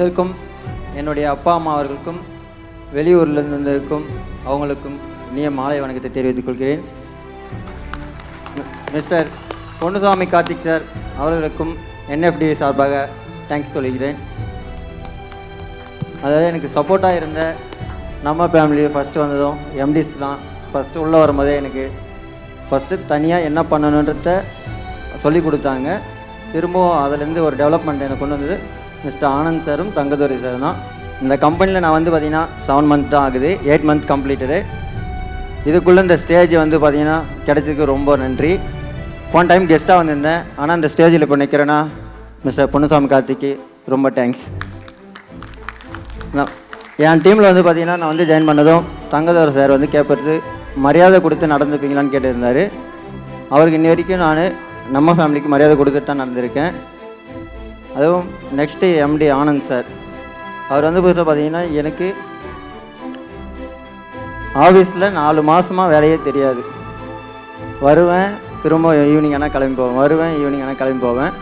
வந்திருக்கும் என்னுடைய அப்பா அம்மா அவர்களுக்கும் வெளியூரில் வந்திருக்கும் அவங்களுக்கும் இனிய மாலை வணக்கத்தை தெரிவித்துக் கொள்கிறேன். மிஸ்டர் பொன்னுசாமி கார்த்திக் சார் அவர்களுக்கும் என்எஃப்டி சார்பாக தேங்க்ஸ் சொல்லிக்கிறேன் அதாவது எனக்கு சப்போர்ட்டாக இருந்த நம்ம ஃபேமிலி ஃபஸ்ட்டு வந்ததும் எம்டிஸ்லாம் ஃபஸ்ட்டு உள்ளே வரும்போதே எனக்கு ஃபஸ்ட்டு தனியாக என்ன பண்ணணுன்றத சொல்லி கொடுத்தாங்க. திரும்பவும் அதுலேருந்து ஒரு டெவலப்மெண்ட் எனக்கு கொண்டு வந்தது. மிஸ்டர் ஆனந்த் சாரும் தங்கதுரை சார் தான். இந்த கம்பெனியில் நான் வந்து பார்த்தீங்கன்னா செவன் மந்த் தான் ஆகுது. எயிட் மந்த் கம்ப்ளீட்டடு இதுக்குள்ளே இந்த ஸ்டேஜ் வந்து பார்த்தீங்கன்னா கிடைச்சதுக்கு ரொம்ப நன்றி. போன டைம் கெஸ்ட்டாக வந்திருந்தேன். ஆனால் இந்த ஸ்டேஜில் இப்போ நிற்கிறேன்னா மிஸ்டர் பொன்னுசாமி கார்த்திக்கு ரொம்ப தேங்க்ஸ் நான் என் டீமில் வந்து பார்த்தீங்கன்னா நான் வந்து ஜாயின் பண்ணதும் தங்கதவர் சார் வந்து கேட்பறது மரியாதை கொடுத்து நடந்துப்பீங்களான்னு கேட்டிருந்தார். அவருக்கு இன்னி வரைக்கும் நான் நம்ம ஃபேமிலிக்கு மரியாதை கொடுத்துட்டு தான் நடந்திருக்கேன். அதுவும் நெக்ஸ்ட்டு எம்டி ஆனந்த் சார் அவர் வந்து புதுசாக பார்த்தீங்கன்னா எனக்கு ஆஃபீஸில் நாலு மாதமாக வேலையே தெரியாது. வருவேன் திரும்ப ஈவினிங் ஆனால் கிளம்பி போவேன். வருவேன் ஈவினிங் ஆனால் கிளம்பி போவேன்.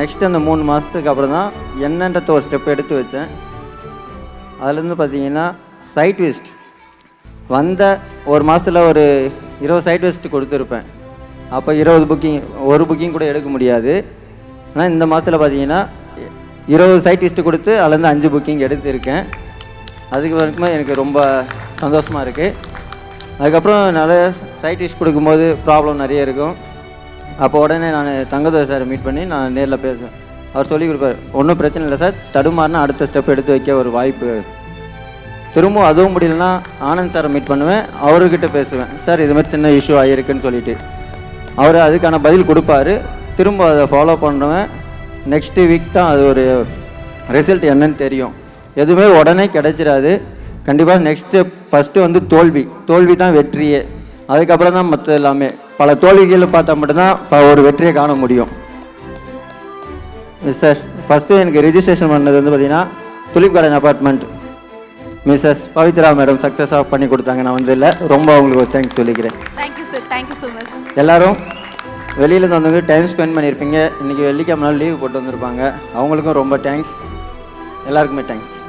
நெக்ஸ்ட்டு அந்த மூணு மாதத்துக்கு அப்புறம் தான் என்னன்றத ஒரு ஸ்டெப் எடுத்து வச்சேன். அதுலேருந்து பார்த்தீங்கன்னா சைட் விஸ்ட் வந்த ஒரு மாதத்தில் ஒரு இருபது சைட் விஸ்ட் கொடுத்துருப்பேன். அப்போ இருபது புக்கிங் ஒரு புக்கிங் கூட எடுக்க முடியாது. ஆனால் இந்த மாதத்தில் பார்த்தீங்கன்னா இருபது சைட்டிஸ்ட்டு கொடுத்து அதுலேருந்து அஞ்சு புக்கிங் எடுத்திருக்கேன். அதுக்கு வரைக்குமே எனக்கு ரொம்ப சந்தோஷமாக இருக்குது அதுக்கப்புறம் நிறைய சைட்டிஸ்ட் கொடுக்கும்போது ப்ராப்ளம் நிறைய இருக்கும். அப்போ உடனே நான் தங்கதோர் சார் மீட் பண்ணி நான் நேரில் பேசுவேன். அவர் சொல்லி கொடுப்பார் ஒன்றும் பிரச்சனை இல்லை சார் தடுமாறினா அடுத்த ஸ்டெப் எடுத்து வைக்க ஒரு வாய்ப்பு. திரும்ப அதுவும் முடியலன்னா ஆனந்த் சாரை மீட் பண்ணுவேன் அவர்கிட்ட பேசுவேன். சார் இது மாதிரி சின்ன இஷ்யூ ஆகிருக்குன்னு சொல்லிட்டு. அவர் அதுக்கான பதில் கொடுப்பாரு. திரும்ப அதை ஃபாலோ பண்ணுவேன். நெக்ஸ்ட்டு வீக் தான் அது ஒரு ரிசல்ட் என்னன்னு தெரியும். எதுவுமே உடனே கிடைச்சிடாது கண்டிப்பாக நெக்ஸ்ட்டு ஃபஸ்ட்டு வந்து தோல்வி. தோல்வி தான் வெற்றியே. அதுக்கப்புறம் தான் மற்ற எல்லாமே. பல தோல்விகளை பார்த்தா மட்டும்தான் ஒரு வெற்றியை காண முடியும். சார் ஃபஸ்ட்டு எனக்கு ரிஜிஸ்ட்ரேஷன் பண்ணது வந்து பார்த்தீங்கன்னா Tulip Garden apartment Mrs Pavithra madam சக்ஸஸாக பண்ணி கொடுத்தாங்க. நான் வந்து இல்லை. ரொம்ப அவங்களுக்கு ஒரு தேங்க்ஸ் சொல்லிக்கிறேன் thank you sir thank you so much எல்லாரும் வெளியிலேருந்து வந்தவங்க டைம் ஸ்பெண்ட் பண்ணியிருப்பீங்க. இன்றைக்கி வெள்ளிக்கிழமை நாள் லீவ் போட்டு வந்திருப்பாங்க. அவங்களுக்கும் ரொம்ப தேங்க்ஸ் எல்லாருக்குமே தேங்க்ஸ்